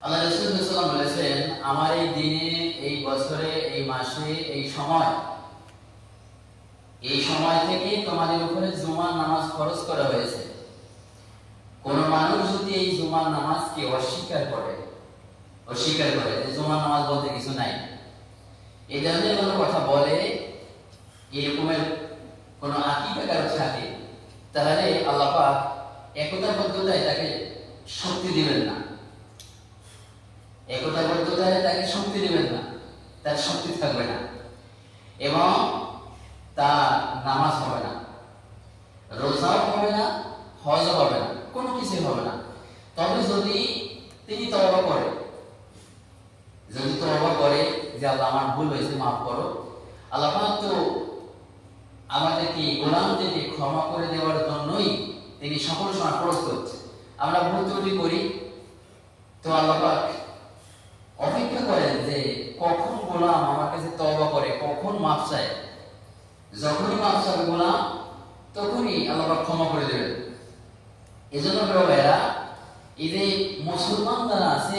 আল্লাহ রসুল বলেছেন, আমার এই দিনে, এই বছরে, এই মাসে, এই সময় এই সময় থেকে তোমাদের উপরে জুমার নামাজ খরচ করা হয়েছে। কোন মানুষ যদি এই জুমার নামাজকে অস্বীকার করে অস্বীকার করে যে জুমার নামাজ বলতে কিছু নাই এই ধরনের কোনো কথা বলে, এরকমের কোন আকিকা কারও থাকে, তাহলে আল্লাহ পাক একতাবদ্ধতায় তাকে শক্তি দিবেন না। একতাবদ্ধতায় তাকে শক্তি দিবেন না। তার শক্তি থাকবে না। এবং তার নামাজ হবে না। রোজাও হবে না, হজও হবে না, কোনো কিছুই হবে না। তবে যদি তিনি তওবা করে, যদি তওবা করে যে আল্লাহ আমার ভুল হয়েছে, মাফ করো। আল্লাহ তো আমাদেরকে গোলামদেরকে ক্ষমা করে দেওয়ার জন্যই তিনি সকল সময় প্রস্তুত। আমরা ভুল ত্রুটি করি। তো আল্লাহ অপেক্ষা করেন যে কখন গোলাম আমার কাছে তওবা করে, কখন মাফ চায়? যখনই মাফ চাবে গোলাম, তখনই আল্লাহ ক্ষমা করে দেবেন। এজন্য প্রিয় ভাইরা এই যে মুসলমান যারা আছে,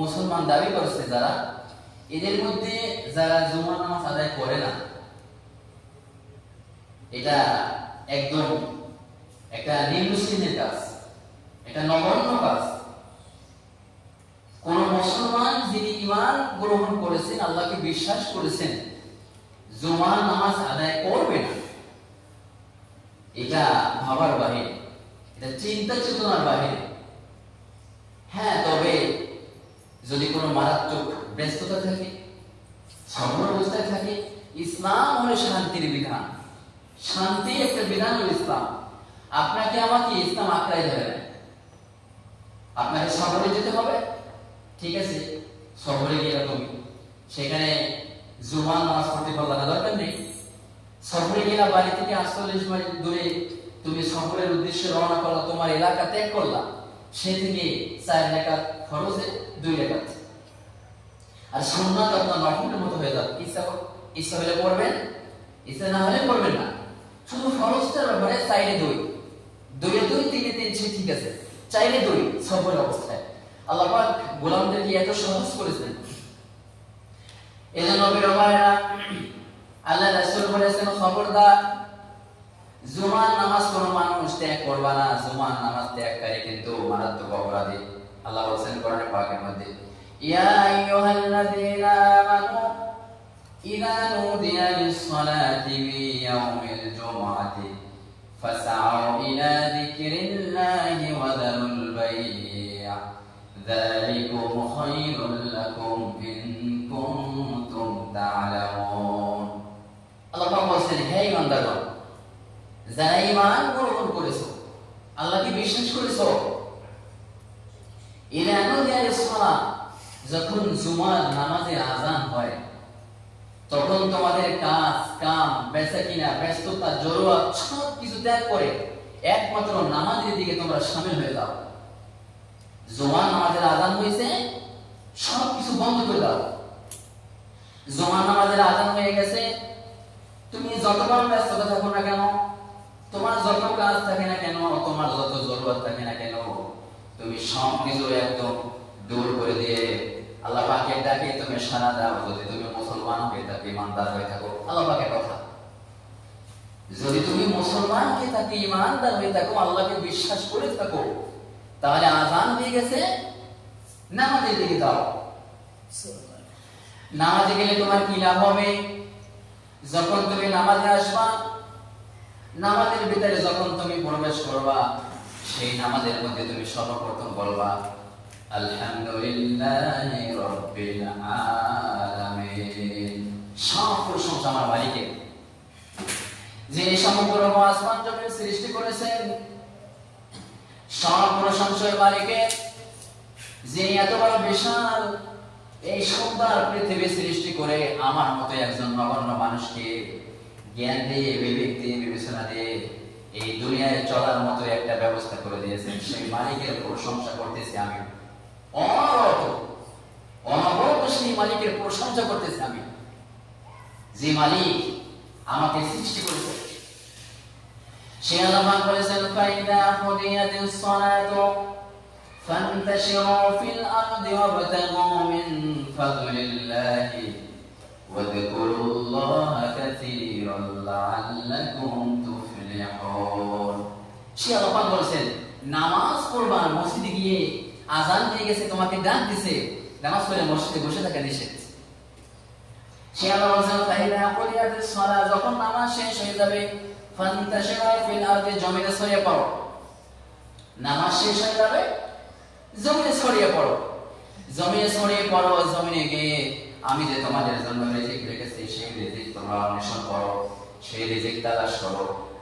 মুসলমান দাবি করছে যারা, এদের মধ্যে যারা জুমার নামাজ আদায় করে না, এটা একদম একটা শ্রেণির কাজ, এটা নগণ্য কাজ। কোন মুসলমান যিনি ইমান গ্রহণ করেছেন, আল্লাহকে বিশ্বাস করেছেন, জুমার নামাজ আদায় করবে না। এটা ভাবার বাহিরে, এটা চিন্তা চেতনার বাহিরে। হ্যাঁ তবে যদি কোনো মারাত্মক ব্যস্ততা থাকে সফল অবস্থায় থাকে, ইসলাম হলো শান্তির বিধান। শান্তি একটা বিধান হলো ইসলাম। আপনাকে আমাকে ইসলাম আঁকড়াই ধরে আপনাকে সফরে যেতে হবে ঠিক আছে? সফরে গিয়ে তুমি সেখানে জুমান নামাজ পড়তে পারলা না, দরকার নেই। সফরে গেলা বাড়ি থেকে আটচল্লিশ মাইল দূরে তুমি সফরের উদ্দেশ্যে রওনা করলা, তোমার এলাকা ত্যাগ করলা। সে থেকে চার রেখাত খরচে দুই রেখাত। আর সুন্নাত আপনার নফলের মতো হয়ে যাবে। ইচ্ছা ইচ্ছা হলে পড়বেন, ইচ্ছা না হলে পড়বেন না। শুধু খরচটার ব্যাপারে চাইলে দুই। দুইয়ে দুই তিনে তিন, সে ঠিক আছে। চাইলে দুই সফর অবস্থায়। আল্লাহ পাক গোলামদেরকে এত সহজ করেছেন। এই নবীর ভাইরা আল্লাহ রাসূল বলেছেন, খবরদার, জুমার নামাজ কোন মানুষ ত্যাগ করবা না। জুমার নামাজ ত্যাগকারী কিন্তু মারাত্মক অপরাধী। আল্লাহ বলেছেন কোরআনে পাকের মধ্যে, ইয়া আইয়ুহাল্লাযীনা আমানু ইযা নুদিয়া লিস-সালাতি মিন জুমআতি ফাসআউ ইলা যিকরিল্লাহি ওয়া দারুল বাই' আল্লাহকে বিশ্বাস করেছ ইলানু দিয়ালিস সালাত যখন জুমার নামাজের আজান হয়, তখন তোমাদের কাজ, কাম বেচা কিনা ব্যস্ততা জরুরত সব কিছু ত্যাগ করে একমাত্র নামাজের দিকে তোমরা সামিল হয়ে যাও। জুমার নামাজের আজান হয়েছে সব কিছু বন্ধ করে দাও। জুমার নামাজের আজান হয়ে গেছে, তুমি যতবার ব্যস্ততা থাকো না কেন, তোমার যত কাজ থাকে না কেন, তোমার যত জরুরত থাকে না কেন, তুমি সব কিছু একদম দূর করে দিয়ে আল্লাহ পাকের ডাকে তুমি সারা দাও, যদি তুমি মুসলমান হয়ে থাকো, ইমানদার হয়ে থাকো, আল্লাহ পাকের কথা। যদি তুমি মুসলমান হয়ে থাকো, ইমানদার হয়ে থাকো, আল্লাহকে বিশ্বাস করে থাকো তাহলে আজান হয়ে গেছে, নামাজের দিকে দাও নামাজে গেলে তোমার কি লাভ হবে? যখন তুমি নামাজে আসবা, নামাজের ভিতরে যখন তুমি প্রবেশ করবা, সেই নামাজের মধ্যে তুমি সর্বপ্রথম বলবা, আলহামদুলিল্লাহি আলামিন। সব প্রশংসা আমার মালিকের। যিনি সমগ্র আসমান সৃষ্টি করেছেন সব প্রশংসার মালিকের যিনি এত বড় বিশাল এই সুন্দর পৃথিবী সৃষ্টি করে আমার মতো একজন নগণ্য মানুষকে জ্ঞান দিয়ে, বিবেচনা দিয়ে এই দুনিয়ায় চলার মতো একটা ব্যবস্থা করে দিয়েছেন। সেই মালিকের প্রশংসা করতেছি আমি। অনবরত অনবরত সেই মালিকের প্রশংসা করতেছি আমি। যে মালিক আমাকে সৃষ্টি করেছে সে আল্লাহ পাক বলেছেন ফাইদা কুদিয়াতিস সালাতু فانتشروا في الأرض وابتغوا من فضل الله واذكروا الله كثيرا لعلكم تفلحون সে আল্লাহ বলছেন নামাজ পড়বা মসজিদে গিয়ে আজান দিয়ে গেছে তোমাকে ডাক দিছে নামাজ পড়ে মসজিদে বসে থাকা নিষেধ সে আল্লাহ বলছেন ফাইদা কুলিয়াতিস সালাহ যখন নামাজ শেষ হয়ে যাবে ফান্তাশিরু যে তোমাদের জন্য রিজিক রিজিক রিজিক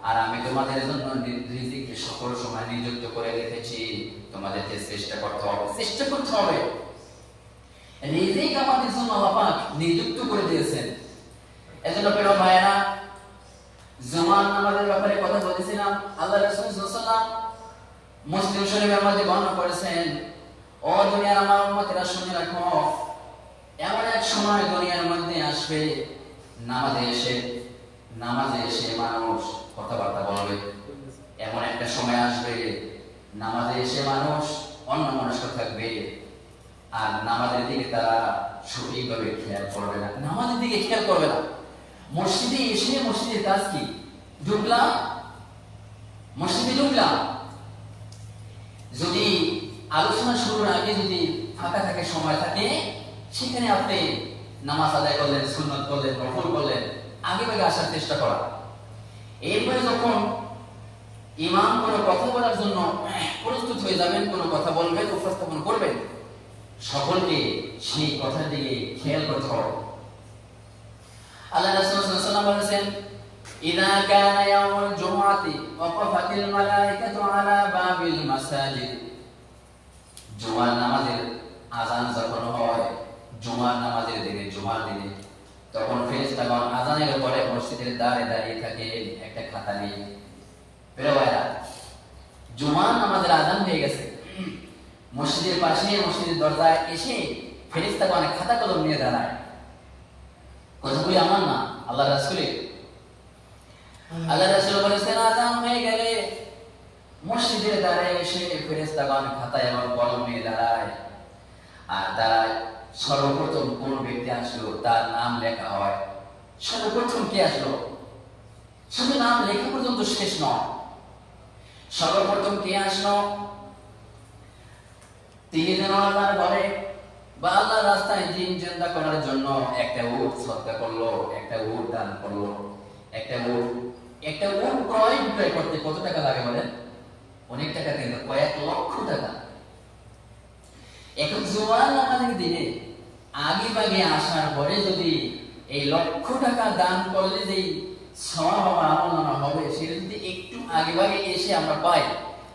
আমি তোমাদের জন্য রি- সকল সময় নিযুক্ত করে রেখেছি। তোমাদেরকে চেষ্টা করতে হবে চেষ্টা করতে হবে। রিজিক আমাদের জন্য আল্লাহ নিযুক্ত করে দিয়েছেন। এজন্য প্রিয় ভাইয়েরা জমান আমাদের ব্যাপারে কথা বলেছিলাম আল্লাহ রাসূল সাল্লাল্লাহু মুসলিম শরীফের মধ্যে করেছেন, ও দুনিয়ার আমার উম্মতেরা, শুনে রাখো, এমন এক সময় দুনিয়ার মধ্যে আসবে, নামাজে এসে নামাজে এসে মানুষ কথাবার্তা বলবে। এমন একটা সময় আসবে, নামাজে এসে মানুষ অন্য মনস্ক থাকবে, আর নামাজের দিকে তারা সঠিকভাবে খেয়াল করবে না। নামাজের দিকে খেয়াল করবে না। মসজিদে এসে মসজিদের কাজ কি? ঢুকলাম। মসজিদে ঢুকলাম। যদি আলোচনা শুরুর আগে যদি ফাঁকা থাকে, সময় থাকে, সেখানে আপনি নামাজ আদায় করলেন, সুন্নত করলেন, নফল করলেন, আগে ভাগে আসার চেষ্টা করা। এরপরে যখন ইমাম কোনো কথা বলার জন্য প্রস্তুত হয়ে যাবেন, কোনো কথা বলবেন, উপস্থাপন করবেন, সকলকে সেই কথার দিকে খেয়াল করতে হবে। আল্লাহ রাসূল সাল্লাল্লাহু আলাইহি বলেছেন ইযা কানা ইয়াউমুল জুমআতি ওয়াকাফাতিল মালায়েকাতু আলা বাবিল মাসাজিদ। জুমার নামাজের আজান যখন হয়, জুমার নামাজের দিনে, জুমার দিনে, তখন আজানের পরে মসজিদের দ্বারে দাঁড়িয়ে থাকে একটা খাতা নিয়ে। ভাইরা, জুমার নামাজের আজান হয়ে গেছে। মসজিদের পাশে মসজিদের দরজায় এসে ফেরেশতাগণ খাতা কলম নিয়ে দাঁড়ায়। কথাগুলি আমার না? আল্লাহ রাসূলের আল্লাহ রাসূল বলেছেন আজান হয়ে গেলে মসজিদের দ্বারে এসে ফেরেশতাগণ খাতা এবং কলম দাঁড়ায়। আর তারা সর্বপ্রথম কোন ব্যক্তি আসলো, তার নাম লেখা হয়। সর্বপ্রথম কে আসলো? শুধু নাম লেখা পর্যন্ত শেষ নয়। সর্বপ্রথম কে আসলো? তিনি যেন আল্লাহর ঘরে বা আল্লাহর রাস্তায় দিন জিন্দা করার জন্য একটা উট সৎকা করল, একটা উট দান করল, একটা উট একটা উট ক্রয় বিক্রয় করতে কত টাকা লাগে বলেন? অনেক টাকা কিন্তু, কয়েক লক্ষ টাকা। এখন জোয়ান আমাদের দিনে আগে বাগে আসার পরে যদি এই লক্ষ টাকা দান করলে যেই সওয়াব আমার হবে, সেটা যদি একটু আগে বাগে এসে আমরা পাই,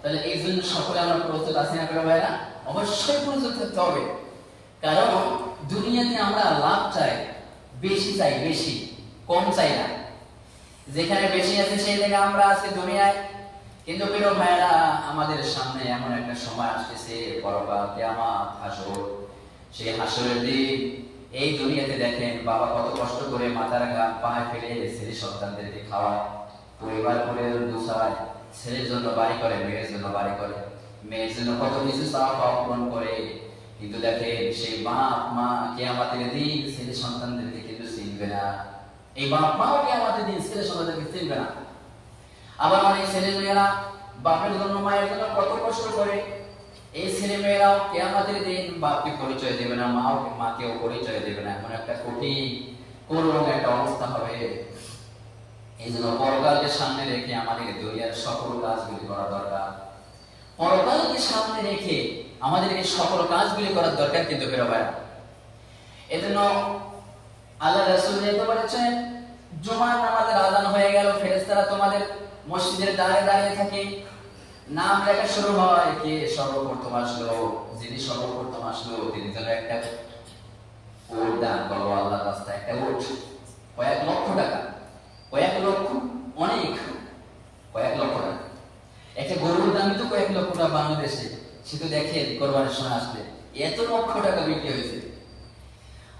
তাহলে এই জন্য সকলে আমরা প্রস্তুত আছি না করে ভাইরা অবশ্যই প্রস্তুত হবে। কারণ দুনিয়াতে আমরা লাভ চাই, বেশি চাই, বেশি, কম চাই না। যেখানে বেশি আছে সেই জায়গায় আমরা আছি দুনিয়ায়। কিন্তু প্রিয় ভাইরা আমাদের সামনে এমন একটা সময় আসতেছে পরকাল কিয়ামত, হাসর। সেই হাসরের দিন, এই দুনিয়াতে দেখেন, বাবা কত কষ্ট করে মাথার ঘাম পায়ে ফেলে ছেলে সন্তানদেরকে খাওয়ায়, পরিবার করে দুসায় ছেলের জন্য বাড়ি করে, মেয়ের জন্য বাড়ি করে, মেয়ের জন্য কত কিছু চাওয়া পাওয়া পূরণ করে কিন্তু দেখেন সেই বাপ মা কেয়ামাতের দিন ছেলে সন্তানদেরকে কিন্তু চিনবে না এই বাপ মাও কেয়ামাতের দিন ছেলে সন্তানদেরকে চিনবে না আবার অনেক ছেলে মেয়েরা বাপের জন্য মায়ের জন্য কত কষ্ট করে এই ছেলে মেয়েরাও কেয়ামাতের দিন বাপকে পরিচয় দেবে না মাও মাকেও পরিচয় দেবে না এমন একটা কঠিন করুণ একটা অবস্থা হবে এই জন্য পরকালকে সামনে রেখে আমাদের দুনিয়ার সকল কাজগুলি করা দরকার পরকালকে সামনে রেখে আমাদেরকে সকল কাজগুলি করার দরকার কিন্তু বেরো ভাইরা। এজন্য আল্লাহ রাসূল যেহেতু বলেছেন, জুমার নামাজের আজান হয়ে গেল, ফেরেশতারা তোমাদের মসজিদের দ্বারে দাঁড়িয়ে থাকে। নাম লেখা শুরু হয়, কে সর্বপ্রথম আসলো? যিনি সর্বপ্রথম আসলো, তিনি যেন একটা উট দান করল আল্লাহ রাস্তায়, একটা উট। কয়েক লক্ষ টাকা। কয়েক লক্ষ, অনেক। কয়েক লক্ষ টাকা। একটা গরুর দাম তো কয়েক লক্ষ টাকা বাংলাদেশে। সে দেখেন কোরবানির সময় আসলে এত লক্ষ টাকা বিক্রি হয়েছে।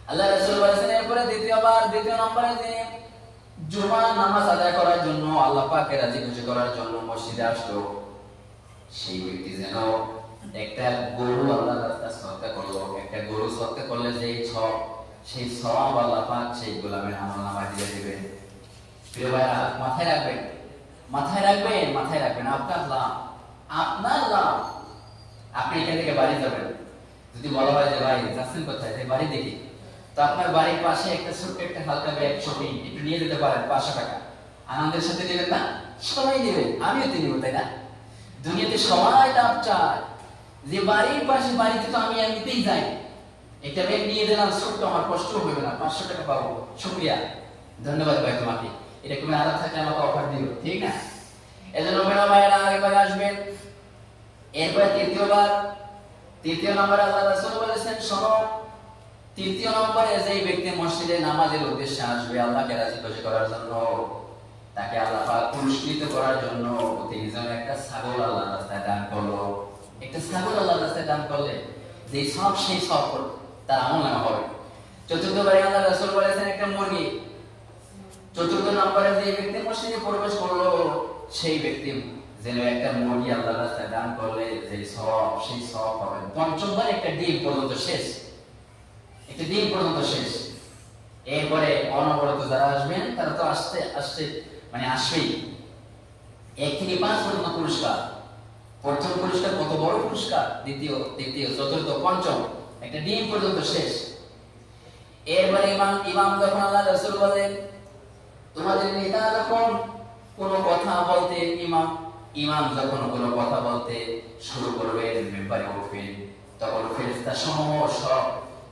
আল্লাহ রাসূল বলেছেন, এরপরে দ্বিতীয়বার দ্বিতীয় নম্বরে যে জুমার নামাজ আদায় করার জন্য আল্লাহ পাকের রাজি খুশি করার জন্য মসজিদে আসলো। সেই ব্যক্তি যেন একটা গরু আল্লাহ রাস্তা সৎকা করল। একটা গরু সৎকা করলে যে সব সেই সব আল্লাহ পাক সেই গোলামের আমল নামায় দিয়ে দেবেন। প্রিয় ভাইরা, মাথায় রাখবেন মাথায় রাখবেন মাথায় রাখবেন। আপনার লাভ আপনার লাভ। আপনি এখান থেকে বাড়ি যাবেন। যদি বলা হয় যে, ভাই, যাচ্ছেন কোথায়? যে বাড়ি দেখি। তো আপনার বাড়ির পাশে একটা ছোট্ট একটা হালকা ব্যাগ শপিং একটু নিয়ে যেতে পারেন, পাঁচশো টাকা। আনন্দের সাথে দেবেন না? সবাই দেবেন আমিও তো তাই না? দুনিয়াতে সবাই লাভ চায়। যে বাড়ির পাশে বাড়িতে তো আমি এমনিতেই যাই। একটা ব্যাগ নিয়ে দিলাম ছোট্ট, আমার কষ্ট হবে না। পাঁচশো টাকা পাবো। শুক্রিয়া। ধন্যবাদ ভাই তোমাকে। এটা তুমি আলাদা থাকলে আমাকে অফার দিও, ঠিক না? এজন্য মেরা ভাইয়েরা আরেকবার আসবেন। এরপরে তৃতীয়বার তৃতীয় নম্বরে আল্লাহ রাসূল বলেছেন, শোনো, তৃতীয় নম্বরে যেই ব্যক্তি মসজিদে নামাজের উদ্দেশ্যে আসবে, আল্লাহকে রাজি খুশি করার জন্য, তাকে আল্লাহ পাক পুরস্কৃত করার জন্য তিনি যেন একটা ছাগল আল্লাহ রাস্তায় দান করল। একটা ছাগল আল্লাহ রাস্তায় দান করলে যে সব, সেই সব তার আমল নামা হবে। চতুর্থবারে আল্লাহ রাসূল বলেছেন, একটা মুরগি, চতুর্থ নম্বরে যে ব্যক্তি মসজিদে প্রবেশ করল, সেই ব্যক্তি যেন একটা মুরগি আল্লাহ রাস্তায় দান করলে যে সব, সেই সব হবে পঞ্চমবার একটা ডিম পর্যন্ত শেষ। একটা ডিম পর্যন্ত শেষ। এরপরে অনবরত যারা আসবেন, তারা তো আসতে আসতে মানে আসবেই। এক থেকে পাঁচ পর্যন্ত পুরস্কার। প্রথম পুরস্কার কত বড় পুরস্কার? দ্বিতীয়, তৃতীয়, চতুর্থ, পঞ্চম। একটা ডিম পর্যন্ত শেষ। এরপরে ইমাম ইমাম যখন আল্লাহ রসুল বলেন, তোমাদের নেতা যখন কোনো কথা বলতে ইমাম ইমাম যখন কোনো কথা বলতে শুরু করবেন মেম্বারে উঠবেন, তখন ফেরেস্তা সব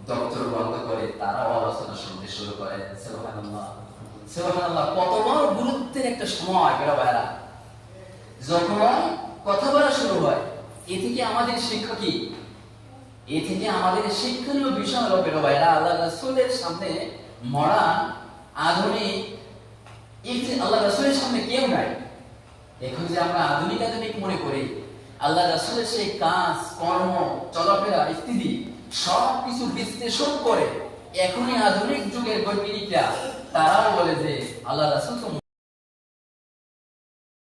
দপ্তর বন্ধ করে তারাও আলোচনা শুনতে শুরু করে। সুবহানাল্লাহ। বড় গুরুত্বের একটা সময় বেরো ভাইরা যখন কথা বলা শুরু হয়, এ থেকে আমাদের শিক্ষা কি? এ থেকে আমাদের শিক্ষণীয় বিষয় হলো ভাইরা আল্লাহ রাসূলের সামনে মডার্ন আধুনিক আল্লাহ রাসূলের সামনে কেউ নাই। এখন যে আমরা আধুনিক আধুনিক মনে করি, আল্লাহ রাসুলের সেই কাজ, কর্ম, চলাফেরা ইত্যাদি সব কিছু বিশ্লেষণ করে এখনই আধুনিক যুগের বৈজ্ঞানিকরা তারাও বলে যে আল্লাহ রাসুল তো